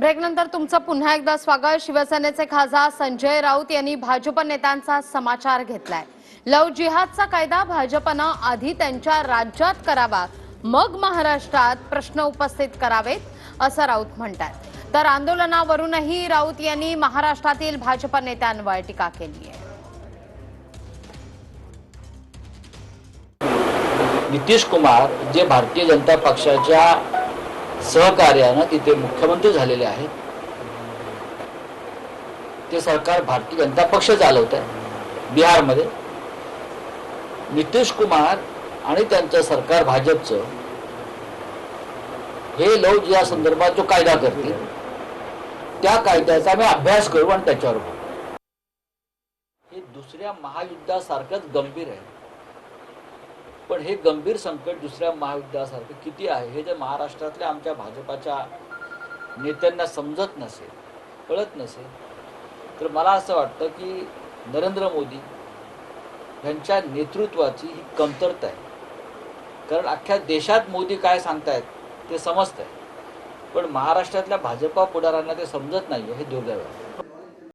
ब्रेकनंतर तुमचं पुन्हा एकदा स्वागत. शिवसेनेचे खासदार संजय राऊत यांनी भाजप नेत्यांचा समाचार घेतलाय. लव जिहादचा कायदा भाजपनं आधी त्यांच्या राज्यात करावा मग महाराष्ट्रात प्रश्न उपस्थित करावेत असं राऊत म्हणतात तर आंदोलनावरूनही राऊत यांनी महाराष्ट्रातील भाजप नेत्यांवर टीका केली आहे. नितीश कुमार जे भारतीय जनता पक्षाच्या सहकार्यानं तिथे मुख्यमंत्री झालेले आहेत. ते सरकार भारतीय जनता पक्ष चालवत आहे बिहारमध्ये. नितीश कुमार आणि त्यांचं सरकार भाजपचं. हे लोक या संदर्भात जो कायदा करतील त्या कायद्याचा आम्ही अभ्यास करू आणि त्याच्यावर हे दुसऱ्या महायुद्धासारखंच गंभीर आहे. पण हे गंभीर संकट दुसऱ्या महायुद्धासारखं किती आहे हे जर महाराष्ट्रातल्या आमच्या भाजपाच्या नेत्यांना समजत नसेल कळत नसेल तर मला असं वाटतं की नरेंद्र मोदी यांच्या नेतृत्वाची ही कमतरता आहे. कारण अख्ख्या देशात मोदी काय सांगतायत ते समजत आहे पण महाराष्ट्रातल्या भाजपा पुढाऱ्यांना ते समजत नाही आहे हे दुर्दैव आहे.